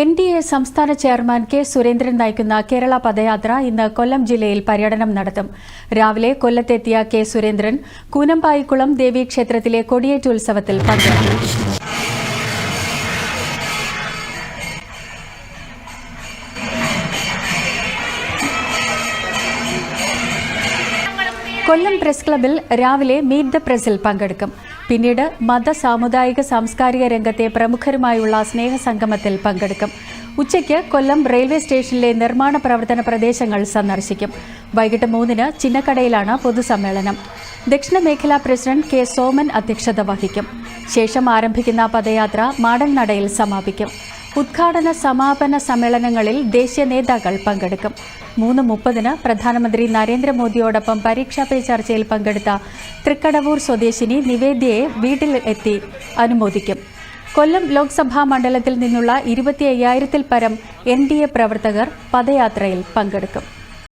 N D A സംസ്ഥാന chairman K Surendran നയിക്കുന്ന കേരള പദയാത്ര ഇന്ന് കൊല്ലം ജില്ലയിൽ പര്യടനം നടത്തും. രാവിലെ കൊല്ലത്തെത്തിയ കെ സുരേന്ദ്രൻ കൂനമ്പായിക്കുളം ദേവീക്ഷേത്രത്തിലെ കൊടിയേറ്റ് ഉത്സവത്തിൽ പങ്കെടുത്തു. കൊല്ലം പ്രസ് ക്ലബിൽ രാവിലെ മീറ്റ് ദ പ്രസിൽ പങ്കെടുക്കും. പിന്നീട് മത സാമുദായിക സാംസ്കാരിക രംഗത്തെ പ്രമുഖരുമായുള്ള സ്നേഹസംഗമത്തിൽ പങ്കെടുക്കും. ഉച്ചയ്ക്ക് കൊല്ലം റെയിൽവേ സ്റ്റേഷനിലെ നിർമ്മാണ പ്രവർത്തന പ്രദേശങ്ങൾ സന്ദർശിക്കും. വൈകിട്ട് മൂന്നിന് ചിന്നക്കടയിലാണ് പൊതുസമ്മേളനം. ദക്ഷിണ മേഖലാ പ്രസിഡന്റ് കെ സോമൻ അധ്യക്ഷത വഹിക്കും. ശേഷം ആരംഭിക്കുന്ന പദയാത്ര മാടൻ നടയിൽ സമാപിക്കും. ഉദ്ഘാടന സമാപന സമ്മേളനങ്ങളിൽ ദേശീയ നേതാക്കൾ പങ്കെടുക്കും. മൂന്ന് മുപ്പതിന് പ്രധാനമന്ത്രി നരേന്ദ്രമോദിയോടൊപ്പം പരീക്ഷാ പേ ചർച്ചയിൽ പങ്കെടുത്ത തൃക്കടവൂർ സ്വദേശിനി നിവേദ്യയെ വീട്ടിൽ എത്തി അനുമോദിക്കും. കൊല്ലം ലോക്സഭാ മണ്ഡലത്തിൽ നിന്നുള്ള ഇരുപത്തി അയ്യായിരത്തിൽ പരം എൻ ഡി എ പ്രവർത്തകർ പദയാത്രയിൽ പങ്കെടുക്കും.